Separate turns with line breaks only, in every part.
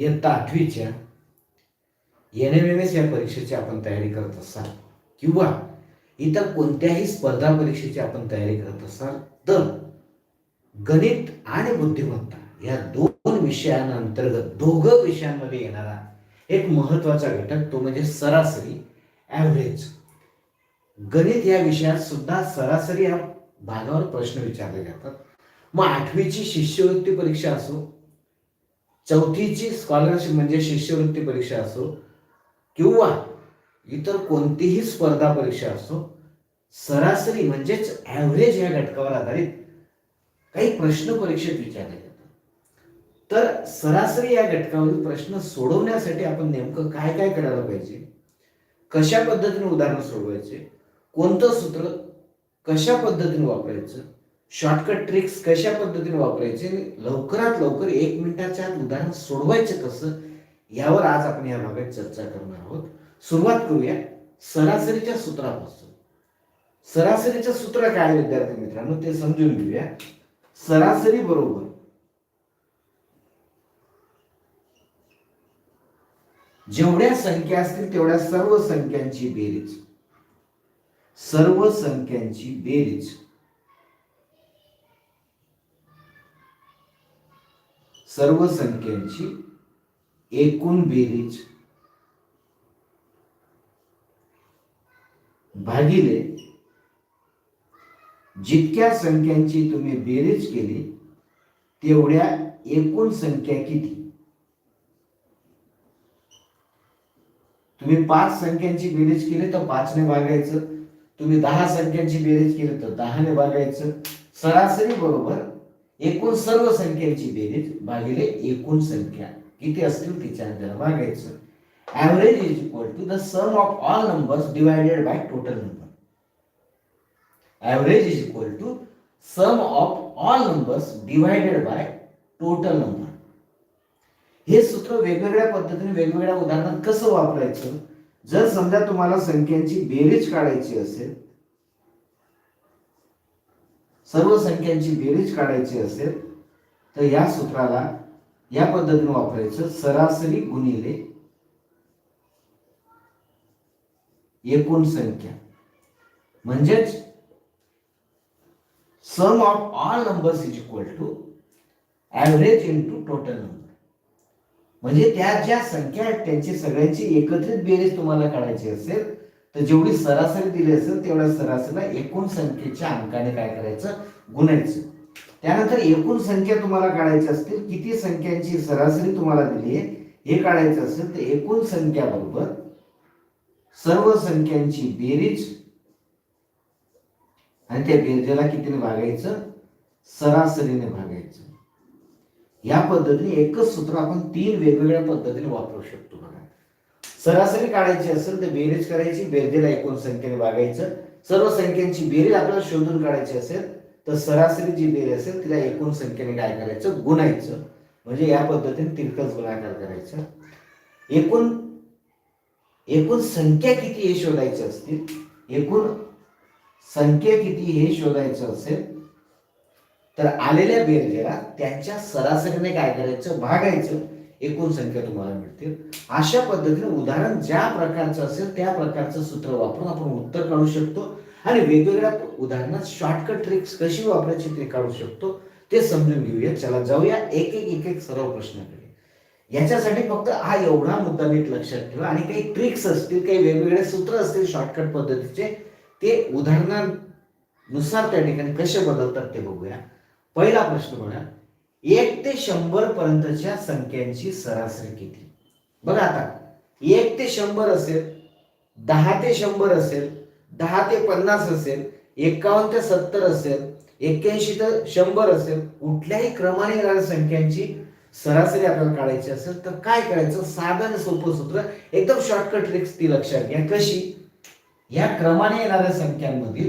इयत्ता आठवीच्या N M M S या परीक्षेची आपण तयारी करत असाल किंवा इतर कोणत्याही स्पर्धा परीक्षेची आपण तयारी करत असाल तर गणित आणि बुद्धिमत्ता या दोन विषयांअंतर्गत दोघं विषयांमध्ये येणारा एक महत्त्वाचा घटक तो म्हणजे सरासरी ॲव्हरेज गणित या विषयात सुद्धा सरासरी या भागावर प्रश्न विचारले जातात. मग आठवीची शिष्यवृत्ती परीक्षा असो चौथीची स्कॉलरशिप म्हणजे शिष्यवृत्ती परीक्षा असो किंवा इतर कोणतीही स्पर्धा परीक्षा असो सरासरी म्हणजेच ॲव्हरेज या घटकावर आधारित काही प्रश्न परीक्षेत विचारले जातात. तर सरासरी या घटकावरील प्रश्न सोडवण्यासाठी आपण नेमकं काय काय करायला पाहिजे? कशा पद्धतीने उदाहरण सोडवायचे? कोणतं सूत्र कशा पद्धतीने वापरायचं? शॉर्टकट ट्रिक्स कशा पद्धतीने वापरायचे? लवकरात लवकर एक मिनिटाच्या आत उदाहरण सोडवायचं कसं? यावर आज आपण या भागात चर्चा करणार आहोत. सुरुवात करूया सरासरीच्या सूत्रापासून. सरासरीचं सूत्र काय विद्यार्थी मित्रांनो? ते समजून घेऊया. सरासरी बरोबर जेवढ्या संख्या असतील तेवढ्या सर्व संख्यांची बेरीज. सर्व संख्यांची बेरीज. सर्व संख्यांची एकूण बेरीज भागिले जितक्या संख्यांची तुम्ही बेरीज केली तेवढ्या एकूण संख्या किती? तुम्ही पाच संख्यांची बेरीज केली तर पाचने भागायचं. तुम्ही दहा संख्यांची बेरीज केली तर दहाने भागायचं. सरासरी बरोबर एकूण सर्व संख्यांची बेरीज भागिले एकूण संख्या. किती असतील तिच्या त्याला भागायचं average is equal to the sum of all numbers divided by total number average is equal to sum of all numbers divided by total number हे सूत्र वेगवेगळ्या पद्धतीने वेगवेगळ्या उदाहरणात कसं वापरायचं? जर समजा तुम्हाला संख्यांची बेरीज काढायची असेल सर्व संख्यांची बेरीज काढायची असेल तर या सूत्राला या पद्धतीने वापरायचं सरासरी गुणिले एकूण संख्या. म्हणजेच sum of all numbers is equal to average into total number म्हणजे त्या ज्या संख्या आहेत त्यांची सगळ्यांची एकत्रित बेरीज तुम्हाला काढायची असेल तर जेवढी सरासरी दिली असेल तेवढ्या सरासरीला एकूण संख्येच्या अंकाने काय करायचं? गुणायचं. त्यानंतर एकूण संख्या तुम्हाला काढायची असतील किती संख्यांची सरासरी तुम्हाला दिली आहे हे काढायचं असेल तर एकूण संख्या बरोबर सर्व संख्यांची बेरीज आणि त्या बेरजेला कितीने भागायचं? सरासरीने भागायचं. या पद्धतीने एकच सूत्र आपण तीन वेगवेगळ्या पद्धतीने वापरू शकतो बघा. सरासरी काढायची असेल तर बेरीज करायची बेरजेला एकूण संख्येने भागायचं सर्व संख्यांची बेरीज आपल्याला शोधून काढायची असेल तर सरासरी जी बेरीज असेल तिला एकूण संख्येने काय करायचं? गुणायचं. म्हणजे या पद्धतीने तिरकस गुणाकार करायचं. एकूण एकूण संख्या किती हे शोधायचे असतील? एकूण संख्या किती हे शोधायचं असेल तर आलेल्या बेरजेला त्यांच्या सरासरीने काय करायचं? भागायचं. एकूण संख्या तुम्हाला मिळतील. अशा पद्धतीने उदाहरण ज्या प्रकारचं असेल त्या प्रकारचं सूत्र वापरून आपण उत्तर काढू शकतो. आणि वेगवेगळ्या उदाहरणात शॉर्टकट ट्रिक्स कशी वापरायची ते काढू शकतो ते समजून घेऊया. चला जाऊया एक एक एक एक सर्व प्रश्नाकडे. याच्यासाठी फक्त हा एवढा मुद्दा नीट लक्षात ठेवा. आणि काही ट्रिक्स असतील काही वेगवेगळे सूत्र असतील शॉर्टकट पद्धतीचे ते उदाहरणानुसार त्या ठिकाणी कसे बदलतात ते बघूया. पहिला प्रश्न म्हणा एक ते शंभर पर्यंतच्या संख्यांची सरासरी किती बघा आता एक ते शंभर असेल दहा ते शंभर असेल दहा ते पन्नास असेल एकावन्न ते सत्तर असेल एक्क्याऐंशी ते शंभर असेल कुठल्याही क्रमाने येणाऱ्या संख्यांची सरासरी आपल्याला काढायची असेल तर काय करायचं? साधं आणि सोपं सूत्र एकदम शॉर्टकट ट्रिक्स ती लक्षात घ्या. कशी? या क्रमाने येणाऱ्या संख्यांमधील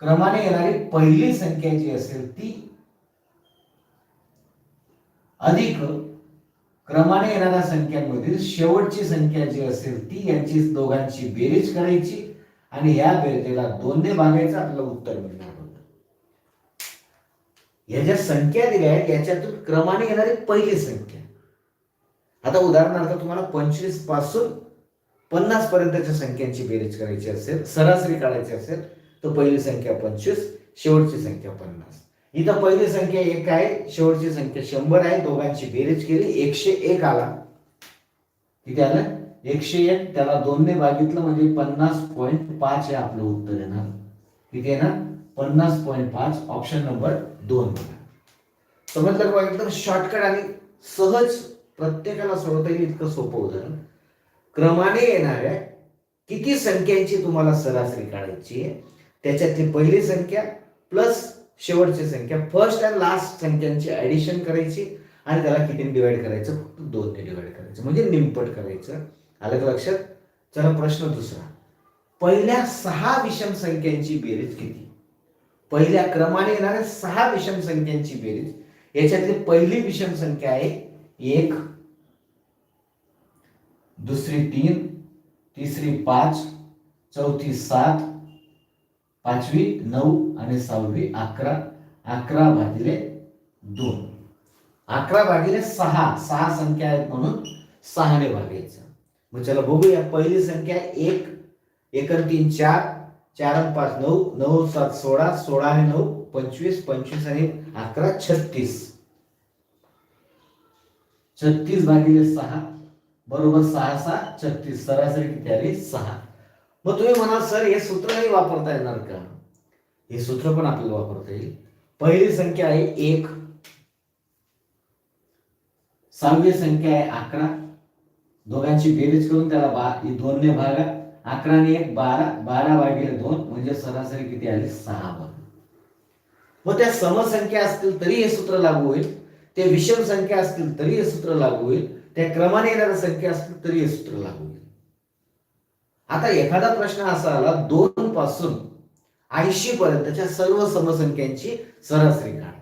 क्रमाने येणारी पहिली संख्या जी असेल ती अधिक क्रमाने येणाऱ्या संख्यांमधील शेवटची संख्या जी असेल ती यांची दोघांची बेरीज करायची आणि ह्या बेरजेला दोनने भागायचं आपल्याला उत्तर मिळणार होतं. या ज्या संख्या दिल्या आहेत याच्यातून क्रमाने येणारी पहिली संख्या. आता उदाहरणार्थ तुम्हाला पंचवीसपासून पन्नास पर्यंतच्या संख्यांची बेरीज करायची असेल सरासरी काढायची असेल तर पहिली संख्या पंचवीस शेवटची संख्या पन्नास. इथं पहिली संख्या एक आहे शेवटची संख्या शंभर आहे. दोघांची बेरीज केली एकशे एक आला. किती आलं? एकशे एक. त्याला दोनने भागितलं म्हणजे पन्नास पॉईंट पाच हे आपलं उत्तर येणार. किती येणार? पन्नास पॉईंट पाच. ऑप्शन नंबर दोन. समजलं का एकदम शॉर्टकट आणि सहज प्रत्येकाला सोडवता येईल इतकं सोपं उदाहरण. क्रमाने येणाऱ्या किती संख्यांची तुम्हाला सरासरी काढायची आहे? त्याच्यातली पहिली संख्या प्लस शेवटची संख्या. फर्स्ट अँड लास्ट संख्यांची ऍडिशन करायची आणि त्याला कितीने डिवाइड करायचं? फक्त दोनने डिवाइड करायचं. म्हणजे निमपट करायचं. आलं का लक्षात? चला प्रश्न दुसरा. पहिल्या सहा विषम संख्यांची बेरीज किती? पहिल्या क्रमाने येणाऱ्या सहा विषम संख्यांची बेरीज. याच्यातली पहिली विषम संख्या आहे एक दुसरी तीन तिसरी पाच चौथी सात पाचवी नऊ आणि सहावी अकरा. अकरा भागिले दोन. अकरा भागिले सहा. सहा संख्या आहेत म्हणून सहाने भागायचं. मग चला बघूया. पहिली संख्या एक. एक तीन चार. चार आणि पाच नऊ. नऊ सात सोळा. सोळा आणि नऊ पंचवीस. पंचवीस आणि अकरा छत्तीस. छत्तीस भागिले सहा. बरोबर सहा सहा छत्तीस. सरासरी किती आली? सहा. मग तुम्ही म्हणाल सर हे सूत्रही वापरता येणार का? हे सूत्र पण आपल्याला वापरता येईल. पहिली संख्या आहे एक. सहावी संख्या आहे अकरा. दोघांची बेरीज करून त्याला बा दोनने भागा. अकराने एक बारा. बारा भागिले दोन म्हणजे सरासरी किती आली? सहा भाग. मग त्या समसंख्या असतील तरी हे सूत्र लागू होईल. ते विषम संख्या असतील तरी हे सूत्र लागू होईल. त्या क्रमाने येणाऱ्या संख्या असतील तरी हे सूत्र लागू होईल. आता एखादा प्रश्न असा आला दोन पासून ऐंशी पर्यंतच्या सर्व समसंख्यांची सरासरी काढ.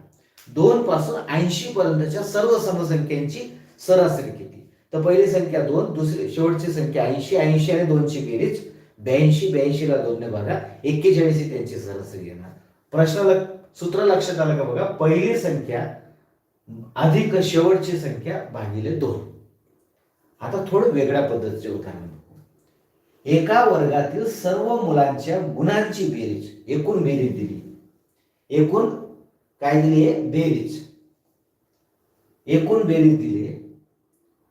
दोन पासून ऐंशी पर्यंतच्या सर्व समसंख्यांची सरासरी किती? तर पहिली संख्या दोन दुसरी शेवटची संख्या ऐंशी ऐंशी आणि दोनची बेरीज ब्याऐंशी ब्याऐंशीला दोनने बघा एक्केचाळीस त्यांची सरासरी येणार. प्रश्न सूत्र लक्षात आलं का बघा? पहिली संख्या अधिक शेवटची संख्या भागिले दोन. आता थोडं वेगळ्या पद्धतीचे उदाहरण बघू. एका वर्गातील सर्व मुलांच्या गुणांची बेरीज. एकूण बेरीज दिली. एकूण काय दिली? आहे बेरीज. एकूण बेरीज दिली. आहे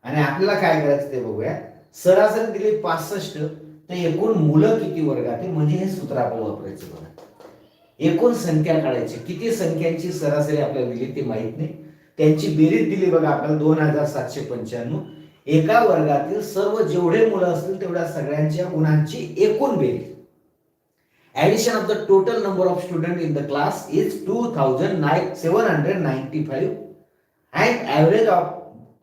आणि आपल्याला काय करायचं ते बघूया. सरासरी दिली पासष्ट. तर एकूण मुलं किती वर्गातील? म्हणजे हे सूत्र आपण वापरायचं बघा. एकूण संख्या काढायची. किती संख्यांची सरासरी आपल्याला दिली ते माहीत नाही. त्यांची बेरीज दिली बघा आपल्याला दोन हजार सातशे पंच्याण्णव. एका वर्गातील सर्व जेवढे मुलं असतील तेवढ्या सगळ्यांच्या गुणांची एकूण बेरीज. Addition of the total number of student in the class is two thousand nine seven hundred ninety five and average of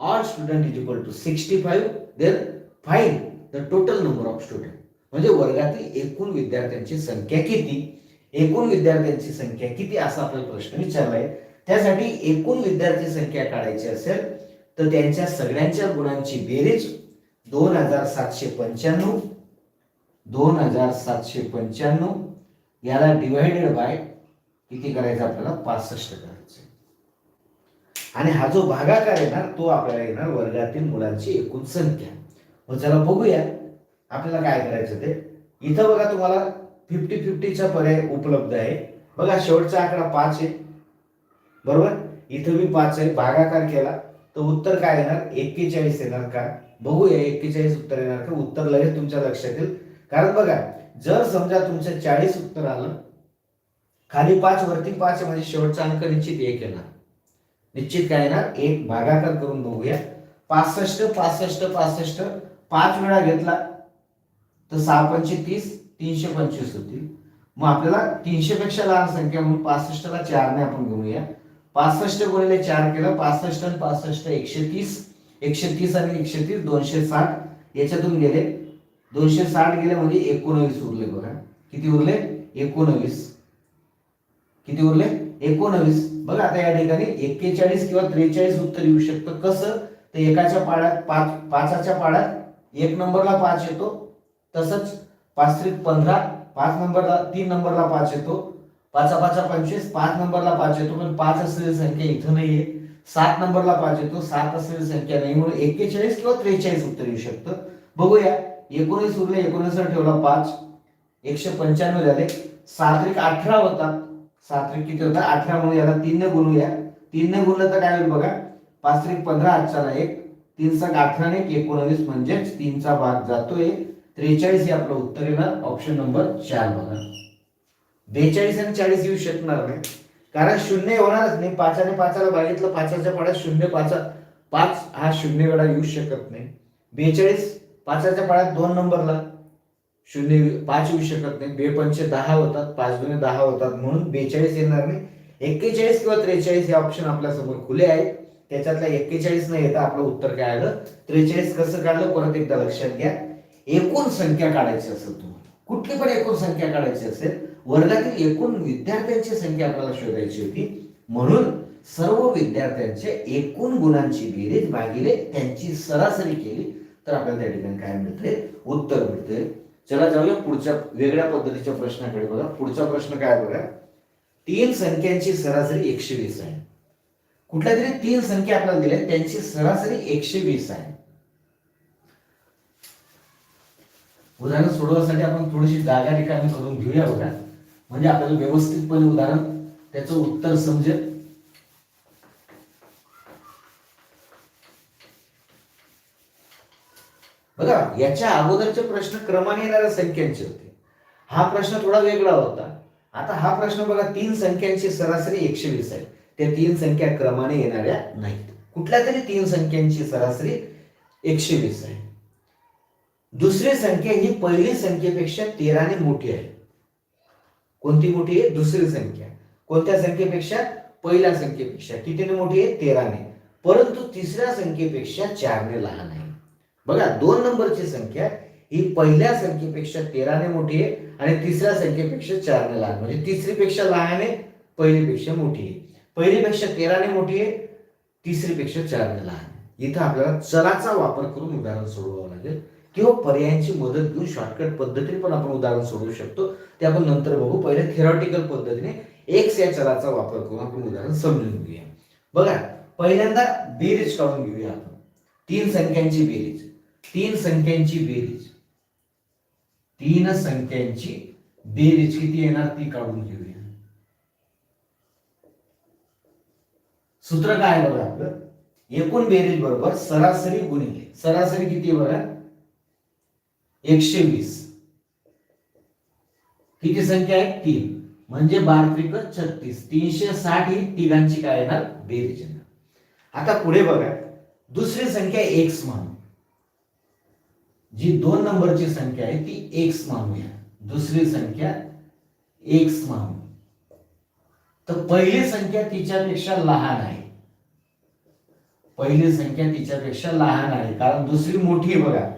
all student is equal to sixty five then find the total number of student म्हणजे वर्गातील एकूण विद्यार्थ्यांची संख्या किती? एकूण विद्यार्थ्यांची संख्या किती? असा आपला प्रश्न विचारलाय त्यासाठी एकूण विद्यार्थी संख्या काढायची असेल तर त्यांच्या सगळ्यांच्या गुणांची बेरीज दोन हजार सातशे पंच्याण्णव दोन हजार सातशे पंच्याण्णव याला डिवायडेड बाय किती करायचं आपल्याला? पासष्ट करायचं आणि हा जो भागाकार येणार तो आपल्याला येणार वर्गातील मुलांची एकूण संख्या. मग चला बघूया आपल्याला काय करायचं ते? इथं बघा तुम्हाला फिफ्टी फिफ्टीचा पर्याय उपलब्ध आहे. बघा शेवटचा आकडा पाच आहे. बरोबर? इथं मी पाच आहे भागाकार केला. तर उत्तर काय येणार? एक्केचाळीस येणार का? बघूया एक्केचाळीस उत्तर येणार का? उत्तर लगेच तुमच्या लक्षात येईल कारण बघा जर समजा तुमचं चाळीस उत्तर आलं खाली पाच वरती पाच म्हणजे शेवटचा अंक निश्चित एक येणार. निश्चित काय येणार? एक. भागाकार करून बघूया. पासष्ट पासष्ट पासष्ट. पाच वेळा घेतला तर सहा पंचे तीस तीनशे पंचवीस होतील. मग आपल्याला तीनशे पेक्षा लहान संख्या म्हणून पासष्टला चारने आपण घेऊया. पासष्ट गुणिले चार केलं पासष्ट आणि पासष्ट एकशे तीस एकशे तीस आणि एकशे तीस दोनशे साठ. याच्यातून गेले दोनशे साठ गेले म्हणजे एकोणवीस उरले बघा. किती उरले? एकोणवीस. किती उरले? एकोणवीस. बघा आता या ठिकाणी एक्केचाळीस किंवा त्रेचाळीस उत्तर येऊ शकतं. कसं? तर एकाच्या पाड्यात पाच पाचाच्या पाड्यात एक नंबरला पाच येतो. तसंच पाच त्रिक पंधरा पाच नंबरला तीन नंबरला पाच येतो. पाचा पाचा पंचवीस पाच नंबरला पाच येतो पण पाच असलेली संख्या इथं नाहीये. सात नंबरला पाच येतो सात असलेली संख्या नाही. म्हणून एक्केचाळीस किंवा त्रेचाळीस उत्तर येऊ शकतं. बघूया. एकोणीस उरले एकोणीसवर ठेवला पाच. एकशे पंच्याण्णव झाले. सात्रिक अठरा होता. सात्रिक किती होता? अठरा म्हणून याला तीनने गुणूया. तीनने गुणलं तर काय होईल बघा? पाच त्रिक पंधरा आजचा एक. तीन सात अठरा एक एकोणवीस म्हणजेच तीनचा भाग जातोय. त्रेचाळीस हे आपलं उत्तर येणार. ऑप्शन नंबर चार बघा. बेचाळीस आणि चाळीस येऊ शकणार नाही. कारण शून्य होणारच नाही. पाचाने पाचाला बघितलं पाचाच्या पाड्यात शून्य पाच पाच हा शून्य वेळा येऊ शकत नाही. बेचाळीस पाचाच्या पाड्यात दोन नंबरला शून्य पाच येऊ शकत नाही. बेपंचे दहा होतात पाच दोन दहा होतात म्हणून बेचाळीस येणार नाही. एक्केचाळीस किंवा त्रेचाळीस हे ऑप्शन आपल्यासमोर खुले आहेत. त्याच्यातल्या एक्केचाळीस न येता. आपलं उत्तर काय आलं? त्रेचाळीस कसं काढलं? परत एकदा लक्षात घ्या. एकूण संख्या काढायची असेल तुम्हाला. कुठली पण एकूण संख्या काढायची असेल वर्गातील एकूण विद्यार्थ्यांची संख्या आपल्याला शोधायची होती. म्हणून सर्व विद्यार्थ्यांच्या एकूण गुणांची बेरीज भागिले त्यांची सरासरी केली तर आपल्याला त्या ठिकाणी काय मिळते उत्तर मिळते चला जाऊया पुढच्या वेगळ्या पद्धतीच्या प्रश्नाकडे बघा. पुढचा प्रश्न काय बघा? तीन संख्यांची सरासरी एकशे वीस आहे. कुठल्या तरी तीन संख्या आपल्याला दिल्या त्यांची सरासरी एकशे वीस आहे. उदाहरण सोडवण्यासाठी आपण थोडीशी जागा रिकामी करून घेऊया बघा. म्हणजे आपल्याला व्यवस्थितपणे उदाहरण त्याचं उत्तर समजेल. बघा याच्या अगोदरचे प्रश्न क्रमाने येणाऱ्या संख्यांचे होते. हा प्रश्न थोडा वेगळा होता. आता हा प्रश्न बघा तीन संख्यांची सरासरी एकशे वीस आहे. त्या तीन संख्या क्रमाने येणाऱ्या नाहीत. कुठल्या तरी तीन संख्यांची सरासरी एकशे वीस आहे. दुसरी संख्या ही पहिली संख्येपेक्षा तेराने मोठी आहे. कोणती मोठी आहे? दुसरी संख्या. कोणत्या संख्येपेक्षा? पहिल्या संख्येपेक्षा. कितीने मोठी आहे? तेराने. परंतु तिसऱ्या संख्येपेक्षा चारने लहान आहे. बघा दोन नंबरची संख्या ही पहिल्या संख्येपेक्षा तेराने मोठी आहे आणि तिसऱ्या संख्येपेक्षा चारने लहान. म्हणजे तिसरीपेक्षा लहान आहे पहिलीपेक्षा मोठी आहे. पहिलीपेक्षा तेराने मोठी आहे तिसरीपेक्षा चारने लहान आहे. इथं आपल्याला चलाचा वापर करून उदाहरण सोडवावं लागेल. किंवा पर्यायांची मदत घेऊन शॉर्टकट पद्धतीने पण आपण उदाहरण सोडवू शकतो. ते आपण नंतर बघू. पहिले थेरॉटिकल पद्धतीने एक्स या चलाचा वापर करून आपण उदाहरण समजून घेऊया. बघा पहिल्यांदा बेरीज काढून घेऊया आपण. तीन संख्यांची बेरीज तीन संख्यांची बेरीज तीन संख्यांची बेरीज किती येणार ती काढून घेऊया. सूत्र काय आहे बघा आपलं? एकूण बेरीज बरोबर सरासरी गुणिले. सरासरी किती बघा? एकशे वीस. किती संख्या आहे तीन. म्हणजे बार त्रिक छत्तीस. तीनशे साठ ही तिघांची काय येणार? बेरीज येणार. आता पुढे बघा. दुसरी संख्या एक्स मानू जी दोन नंबरची संख्या आहे ती एक्स मानूया दुसरी संख्या एक्स मानू तर पहिली संख्या तिच्यापेक्षा लहान आहे. पहिली संख्या तिच्यापेक्षा लहान आहे. कारण दुसरी मोठी बघा.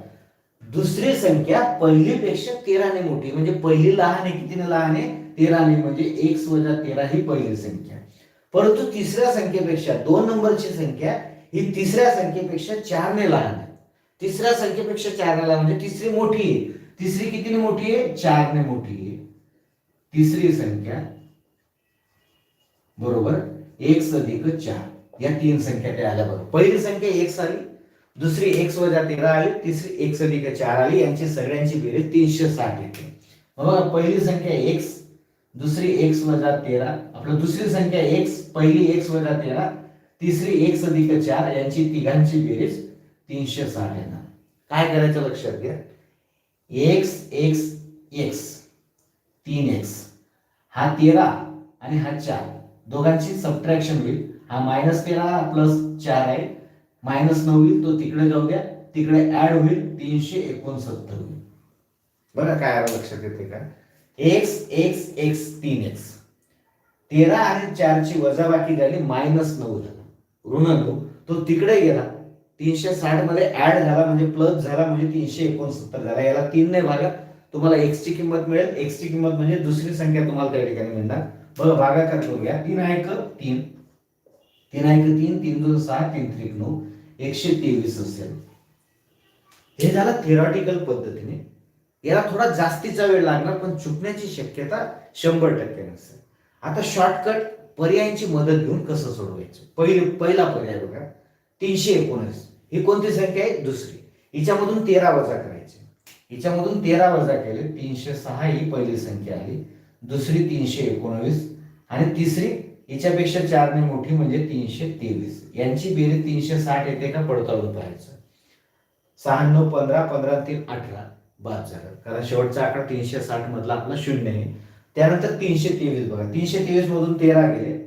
दुसरी संख्या पहिलीपेक्षा तेराने मोठी. म्हणजे पहिली लहान आहे कितीने लहान आहे? तेराने. म्हणजे एक वजा तेरा ही पहिली संख्या. परंतु तिसऱ्या संख्येपेक्षा दोन नंबरची संख्या ही तिसऱ्या संख्येपेक्षा चारने लहान आहे. तिसऱ्या संख्येपेक्षा चारने लहान. म्हणजे तिसरी मोठी आहे. तिसरी कितीने मोठी आहे? चारने मोठी आहे. तिसरी संख्या बरोबर? एक अधिक चार. या तीन संख्या त्या आल्या बरोबर. पहिली संख्या एक साली दुसरी एक्स वजा तेरा आली तिसरी एक्स अधिक चार आली यांची सगळ्यांची बेरीज तीनशे साठ येते. बघा पहिली संख्या एक्स दुसरी एक्स वजा तेरा. आपलं दुसरी संख्या एक्स पहिली एक्स वजा तेरा तिसरी एक्स अधिक चार यांची तिघांची बेरीज तीनशे साठ येणार. काय करायचं लक्षात घ्या? एक्स एक्स एक्स तीन एक्स हा तेरा आणि हा चार. दोघांची सबट्रॅक्शन होईल. हा मायनस तेरा प्लस चार आहे. मायनस नऊ होईल तो तिकडे जाऊ द्या. तिकडे ऍड होईल तीनशे एकोणसत्तर होईल. बघा काय लक्षात येते का? एक्स एक्स एक्स तीन एक्स तेरा आणि चारची वजाबाकी झाली मायनस नऊ झाला. ऋण नऊ. तो तिकडे गेला. तीनशे साठमध्ये ऍड झाला म्हणजे प्लस झाला म्हणजे तीनशे एकोणसत्तर झाला. याला तीन ने भागा. तुम्हाला एक्स ची किंमत मिळेल. एक्स ची किंमत म्हणजे दुसरी संख्या तुम्हाला त्या ठिकाणी मिळणार. बघा भागाकार करून घ्या तीन आहे का? तीन. तीन आहे का? तीन. तीन दोन सहा तीन त्रिक नऊ. एकशे तेवीस असेल. हे झालं थेरॉटिकल पद्धतीने. याला थोडा जास्तीचा वेळ लागणार पण चुकण्याची शक्यता शंभर टक्के नसेल. आता शॉर्टकट पर्यायांची मदत घेऊन कसं सोडवायचं? पहिले पहिला पर्याय बघा. तीनशे एकोणीस. ही कोणती संख्या आहे? दुसरी. हिच्यामधून तेरा वजा करायचे. हिच्यामधून तेरा वजा केले तीनशे सहा ही पहिली संख्या आली. दुसरी तीनशे एकोणवीस. आणि तिसरी हिच्यापेक्षा चारने मोठी म्हणजे तीनशे तेवीस. यांची बेरीज तीनशे साठ येते का? पडताळून पाहायचं. सहाण्णव पंधरा पंधरा तीन अठरा. बाद झालं. कारण शेवटचा आकडा तीनशे साठ मधला आपला शून्य आहे. त्यानंतर तीनशे तेवीस बघा. तीनशे तेवीस मधून तेरा गेले.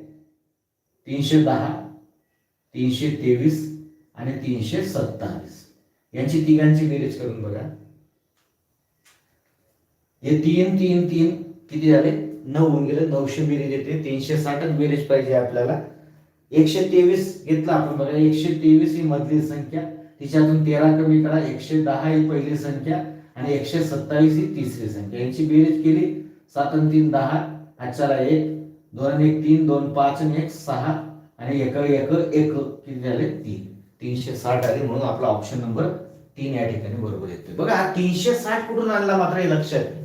तीनशे दहा तीनशे तेवीस आणि तीनशे सत्तावीस. यांची तिघांची बेरीज करून बघा. हे तीन तीन तीन किती झाले? नऊ होऊन गेले नऊशे बेरीज येते तीनशे साठच बेरीज पाहिजे आपल्याला. एकशे तेवीस घेतला आपण बघा एकशे तेवीस ही मधली संख्या तिच्यातून तेरा कमी करा एकशे दहा ही पहिली संख्या आणि एकशे सत्तावीस ही तिसरी संख्या. यांची बेरीज केली सात आणि तीन दहा आजच्याला एक दोन आणि एक तीन दोन पाच आणि एक सहा आणि एक एक एक किती झाले? तीन. तीनशे साठ आले म्हणून आपला ऑप्शन नंबर तीन या ठिकाणी बरोबर येतोय. बघा हा तीनशे साठ कुठून आणला मात्र हे लक्षात? आहे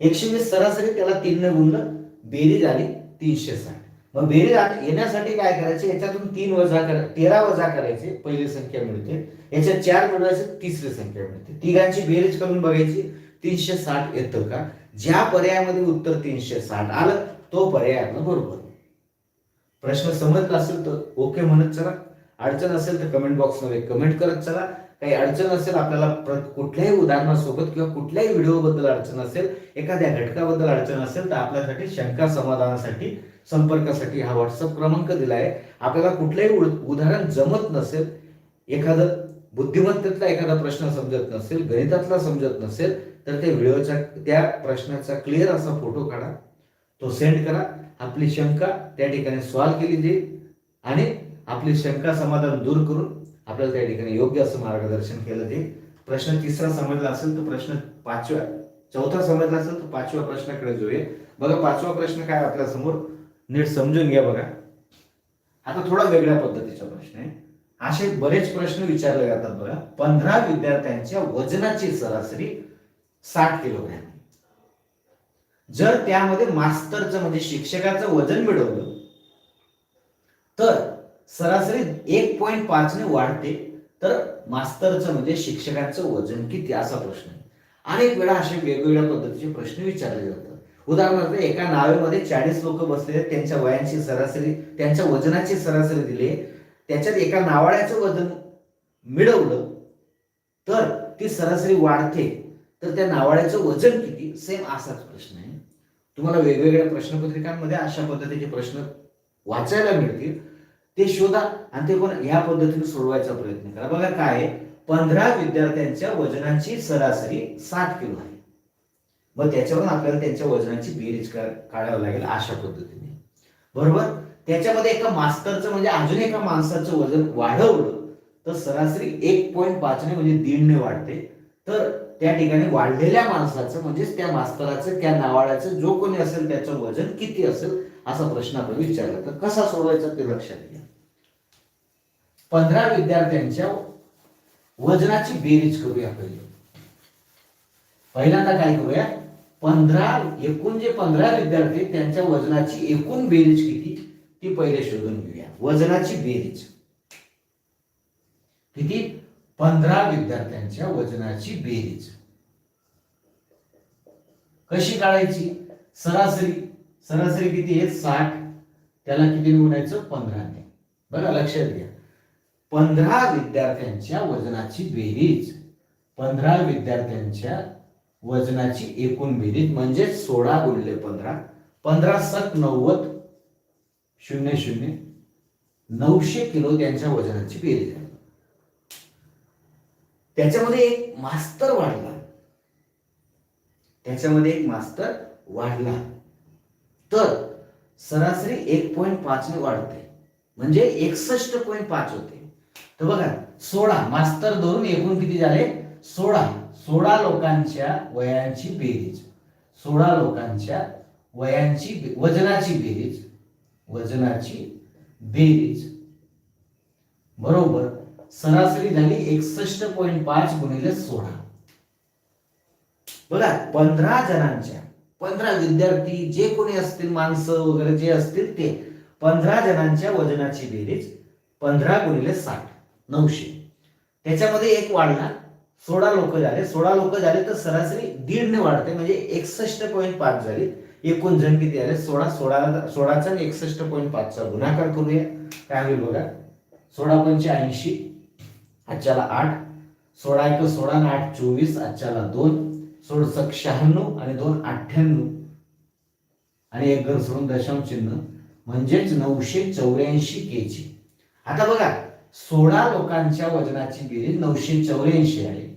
एकशे वीस सरासरी त्याला तीनने गुणलं बेरीज आली तीनशे साठ. मग बेरीज येण्यासाठी काय करायचे? याच्यातून तीन वजा करा तेरा वजा करायचे पहिली संख्या मिळते. याच्यात चार मिळवायचे तिसरी संख्या मिळते. तिघांची बेरीज करून बघायची तीनशे साठ येतं का? ज्या पर्यायामध्ये उत्तर तीनशे साठ आलं तो पर्याय आपला बरोबर. प्रश्न समजला असेल तर ओके म्हणत चला. अडचण असेल तर कमेंट बॉक्समध्ये कमेंट करत चला. काही अडचण असेल आपल्याला कुठल्याही उदाहरणासोबत किंवा कुठल्याही व्हिडिओबद्दल अडचण असेल एखाद्या घटकाबद्दल अडचण असेल तर आपल्यासाठी शंका समाधानासाठी संपर्कासाठी हा व्हॉट्सअप क्रमांक दिला आहे आपल्याला कुठलंही उड- उदाहरण जमत नसेल एखादं बुद्धिमत्तेतला एखादा प्रश्न समजत नसेल गणितातला समजत नसेल तर त्या व्हिडिओच्या त्या प्रश्नाचा क्लिअर असा फोटो काढा. तो सेंड करा. आपली शंका त्या ठिकाणी सॉल्व्ह केली जाईल आणि आपली शंका समाधान दूर करून आपल्याला त्या ठिकाणी योग्य असं मार्गदर्शन केलं ते. प्रश्न तिसरा समजला असेल तर प्रश्न पाचव्या चौथा समजला असेल तर पाचव्या प्रश्नाकडे जाऊया. बघा पाचवा प्रश्न काय आपल्यासमोर? नीट समजून घ्या बघा. आता थोडा वेगळ्या पद्धतीचा प्रश्न आहे. असे बरेच प्रश्न विचारले जातात बघा. पंधरा विद्यार्थ्यांच्या वजनाची सरासरी साठ किलोग्रॅम. आहे. जर त्यामध्ये मास्तरचं म्हणजे शिक्षकाचं वजन मिळवलं तर सरासरी एक पॉईंट पाचने वाढते. तर मास्तरचं म्हणजे शिक्षकांचं वजन किती असा प्रश्न आहे. अनेक वेळा असे वेगवेगळ्या पद्धतीचे प्रश्न विचारले जातात. उदाहरणार्थ एका नावेमध्ये चाळीस लोक बसले त्यांच्या वयांची सरासरी त्यांच्या वजनाची सरासरी दिली त्याच्यात एका नावाड्याचं वजन मिळवलं तर ती सरासरी वाढते. तर त्या नावाड्याचं वजन किती? सेम असाच प्रश्न आहे. तुम्हाला वेगवेगळ्या प्रश्नपत्रिकांमध्ये अशा पद्धतीचे प्रश्न वाचायला मिळतील. ते शोधा आणि ते पण या पद्धतीने सोडवायचा प्रयत्न करा. बघा काय आहे? पंधरा विद्यार्थ्यांच्या वजनाची सरासरी साठ किलो आहे. मग त्याच्यावरून आपल्याला त्यांच्या वजनाची बेरीज काढावं काढावी लागेल अशा पद्धतीने. बरोबर? त्याच्यामध्ये एका मास्तरचं म्हणजे अजून एका माणसाचं वजन वाढवलं तर सरासरी एक पॉईंट पाचने म्हणजे दीडने वाढते. तर त्या ठिकाणी वाढलेल्या माणसाचं म्हणजेच त्या मास्तराचं त्या नावाड्याचं जो कोणी असेल त्याचं वजन किती असेल असा प्रश्न आपण विचारला. तर कसा सोडवायचा ते लक्षात घ्या. पंधरा विद्यार्थ्यांच्या वजनाची बेरीज करूया पहिले. पहिल्यांदा काय करूया? पंधरा एकूण जे पंधरा विद्यार्थी त्यांच्या वजनाची एकूण बेरीज किती? ती पहिले शोधून घेऊया. वजनाची बेरीज. किती? पंधरा विद्यार्थ्यांच्या वजनाची बेरीज. कशी काढायची? सरासरी. सरासरी किती आहे साठ. त्याला किती म्हणायचं पंधराने बघा लक्षात घ्या. पंधरा विद्यार्थ्यांच्या वजनाची बेरीज. पंधरा विद्यार्थ्यांच्या वजनाची एकूण बेरीज म्हणजे सोळा गुणले पंधरा. पंधरा सत नव्वद शून्य शून्य. नऊशे किलो त्यांच्या वजनाची बेरीज आहे. त्याच्यामध्ये एक मास्तर वाढला. त्याच्यामध्ये एक मास्तर वाढला. तर सरासरी एक पॉईंट पाचने वाढते. म्हणजे एकसष्ट पॉईंट पाच होते. तर बघा सोळा मास्तर धरून एकूण किती झाले? सोळा. सोळा लोकांच्या वयांची बेरीज. सोळा लोकांच्या वयांची वजनाची बेरीज. वजनाची बेरीज. बरोबर. सरासरी झाली एकसष्ट पॉईंट पाच गुणिले सोळा. बघा पंधरा जणांच्या पंधरा विद्यार्थी जे कोणी असतील माणसं वगैरे जे असतील ते पंधरा जणांच्या वजनाची बेरीज पंधरा गुणिले साठ. नऊशे. त्याच्यामध्ये एक वाढला सोळा लोक झाले. सोळा लोक झाले तर सरासरी दीडने वाढते. म्हणजे एकसष्ट पॉईंट पाच झाली. एकूण जण किती आले? सोळा. सोळा सोळाचा आणि एकसष्ट पॉईंट पाचचा गुणाकार करूया. काय होईल बघा? सोळा पंचे ऐंशी आजच्याला आठ. सोळा एक सोळा आणि आठ चोवीस आजच्याला दोन. सोळसक शहाण्णव आणि दोन अठ्ठ्याण्णव. आणि एक घर सोडून दशांश चिन्ह. म्हणजेच नऊशे चौऱ्याऐंशी केची आता बघा सोळा लोकांच्या वजनाची बेरीज नऊशे चौऱ्याऐंशी आहे.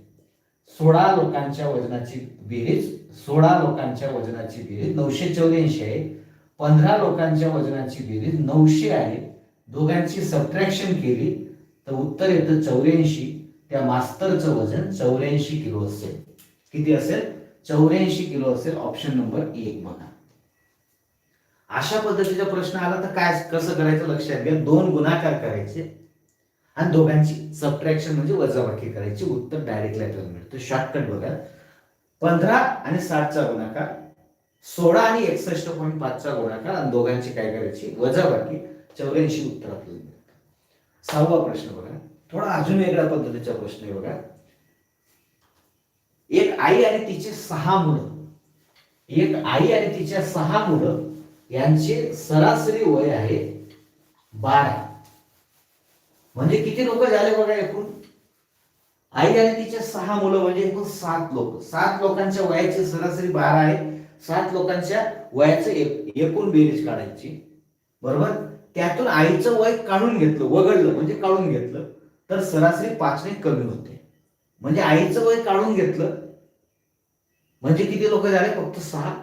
सोळा लोकांच्या वजनाची बेरीज सोळा लोकांच्या वजनाची बेरीज नऊशे चौऱ्याऐंशी आहे. पंधरा लोकांच्या वजनाची बेरीज नऊशे आहे. दोघांची सबट्रॅक्शन केली तर उत्तर येतं चौऱ्याऐंशी. त्या मास्तरचं वजन चौऱ्याऐंशी किलो असेल. किती असेल? चौऱ्याऐंशी किलो असेल. ऑप्शन नंबर एक बघा. अशा पद्धतीचा प्रश्न आला तर काय कसं करायचं? लक्षात घ्या. दोन गुणाकार करायचे. आणि दोघांची सबट्रॅक्शन म्हणजे वजाबाकी करायची. उत्तर डायरेक्टला आपल्याला मिळतं. शॉर्टकट बघा. पंधरा आणि साठचा गुणाकार. सोळा आणि एकसष्ट पॉईंट पाचचा गुणाकार. आणि दोघांची काय करायची? वजाबाकी चौऱ्याऐंशी उत्तर आपल्याला मिळतं. सहावा प्रश्न बघा. थोडा अजून वेगळ्या पद्धतीचा प्रश्न आहे बघा. एक आई आणि तिचे सहा मुलं. एक आई आणि तिच्या सहा मुलं. यांचे सरासरी वय आहे बारा. म्हणजे किती लोक झाले बघा एकूण? आई आणि तिचे सहा मुलं म्हणजे एकूण सात लोक. सात लोकांच्या वयाची सरासरी बारा आहे. सात लोकांच्या वयाचं एक- एकूण बेरीज काढायची. बरोबर? त्यातून आईचं वय काढून घेतलं वगळलं म्हणजे काढून घेतलं तर सरासरी पाचने कमी होते. म्हणजे आईचं वय काढून घेतलं म्हणजे किती लोक झाले? फक्त सहा.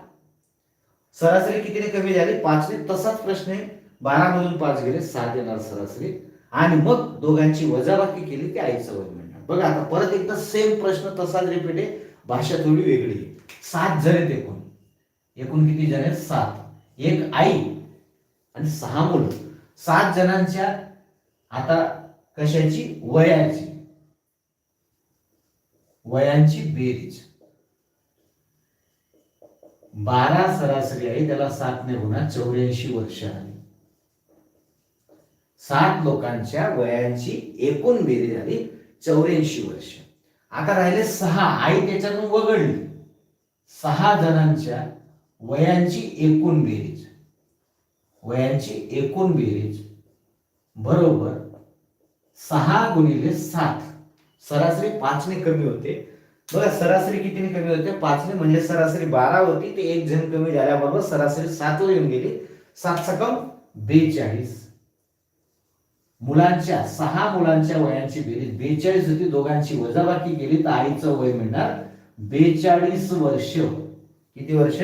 सरासरी कितीने कमी झाली? पाचने तसाच प्रश्न आहे. बारा मधून पाच गेले सात येणार सरासरी. आणि मग दोघांची वजाबाकी केली ती आईचं वय म्हणणार. बघा आता परत एकदा सेम प्रश्न तसाच रिपीट आहे. भाषा थोडी वेगळी सात जण आहेत एकूण. एकूण किती जण आहेत? सात. एक आई आणि सहा मुलं. सात जणांच्या आता कशाची? वयाची. वयांची बेरीज. बारा सरासरी आहे त्याला सात नाही होणार चौऱ्याऐंशी वर्ष आली सात लोकांच्या वयांची एकूण बेरीज झाली चौऱ्याऐंशी वर्ष. आता राहिले सहा. आई त्याच्यातून वगळली. सहा जणांच्या वयांची एकूण बेरीज. वयांची एकूण बेरीज बरोबर सहा गुणिले सात. सरासरी पाचने कमी होते. बघा सरासरी कितीने कमी होते? पाचने म्हणजे सरासरी बारा होती. ते एक जण कमी झाल्याबरोबर सरासरी सातवर येऊन गेली. सात सकम बेचाळीस. मुलांच्या सहा मुलांच्या वयांची बेरीज बेचाळीस होती दोघांची वजाबाकी केली तर आईचं वय मिळणार बेचाळीस वर्ष. किती वर्ष?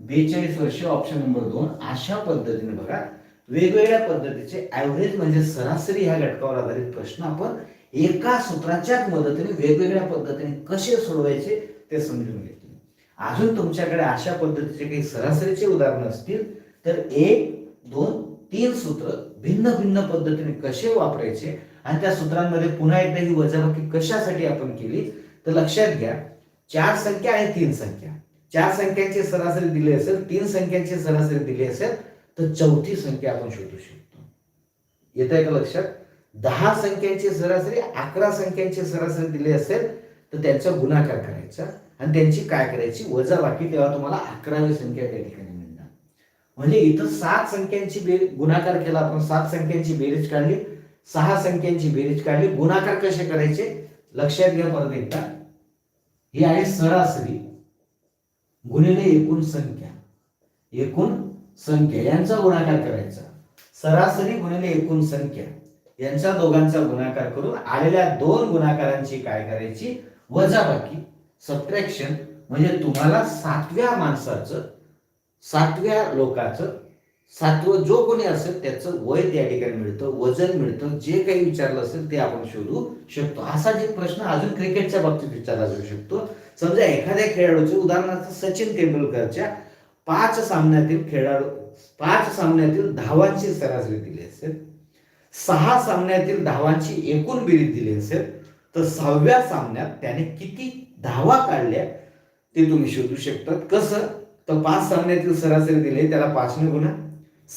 बेचाळीस वर्ष ऑप्शन नंबर दोन. अशा पद्धतीने बघा वेगवेगळ्या पद्धतीचे ऍव्हरेज म्हणजे सरासरी ह्या घटकावर आधारित प्रश्न आपण एका सूत्राच्याच मदतीने वेगवेगळ्या पद्धतीने कसे सोडवायचे ते समजून घेतले. अजून तुमच्याकडे अशा पद्धतीचे काही सरासरीचे उदाहरण असतील तर एक दोन तीन सूत्र भिन्न भिन्न पद्धतीने कसे वापरायचे आणि त्या सूत्रांमध्ये पुन्हा एकदा ही वजाबाकी कशासाठी आपण केली? तर लक्षात घ्या चार संख्या आणि तीन संख्या. चार संख्यांची सरासरी दिली असेल तीन संख्यांची सरासरी दिली असेल तर चौथी संख्या आपण शोधू शकतो. येत आहे का लक्षात? दहा संख्यांची सरासरी अकरा संख्यांची सरासरी दिली असेल तर त्यांचा गुणाकार करायचा. आणि त्यांची काय करायची? वजाबाकी तेव्हा तुम्हाला अकरावी संख्या त्या ठिकाणी म्हणजे इथं सात संख्यांची बेरीज गुणाकार केला आपण सात संख्यांची बेरीज काढली सहा संख्यांची बेरीज काढली गुणाकार कसे करायचे? लक्षात घ्या परत एकदा. ही आहे सरासरी गुणिले एकूण संख्या. एकूण संख्या यांचा गुणाकार करायचा. सरासरी गुणिले एकूण संख्या यांचा दोघांचा गुणाकार करून आलेल्या दोन गुणाकारांची काय करायची? वजाबाकी सबट्रॅक्शन म्हणजे तुम्हाला सातव्या माणसाचं सातव्या लोकाचं सातवं जो कोणी असेल त्याचं वय त्या ठिकाणी मिळतं वजन मिळतं जे काही विचारलं असेल ते आपण शोधू शकतो. असा एक प्रश्न अजून क्रिकेटच्या बाबतीत विचारला जाऊ शकतो. समजा एखाद्या खेळाडूचे उदाहरणार्थ सचिन तेंडुलकरच्या पाच सामन्यातील खेळाडू पाच सामन्यातील धावांची सरासरी दिली असेल सहा सामन्यातील धावांची एकूण बेरीज दिली असेल तर सहाव्या सामन्यात त्याने किती धावा काढल्या ते तुम्ही शोधू शकतात. कसं? तर पाच सामन्यातील सरासरी दिली त्याला पाचने गुणा.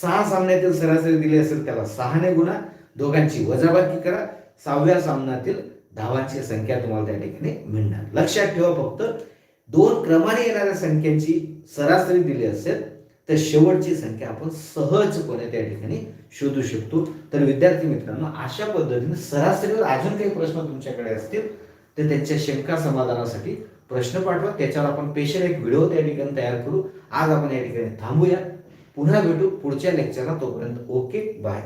सहा सामन्यातील सरासरी दिली असेल त्याला सहाने गुणा. दोघांची वजाबाकी करा. सहाव्या सामन्यातील धावांची संख्या तुम्हाला त्या ठिकाणी मिळणार. लक्षात ठेवा फक्त दोन क्रमाने येणाऱ्या संख्यांची सरासरी दिली असेल तर शेवटची संख्या आपण सहजपणे त्या ठिकाणी शोधू शकतो. तर विद्यार्थी मित्रांनो अशा पद्धतीने सरासरीवर अजून काही प्रश्न तुमच्याकडे असतील तर त्यांच्या शंका समाधानासाठी प्रश्न पाठवा. त्याच्यावर आपण स्पेशल एक व्हिडिओ त्या ठिकाणी तयार करू. आज आपण या ठिकाणी थांबूया. पुन्हा भेटू पुढच्या लेक्चरला तोपर्यंत ओके बाय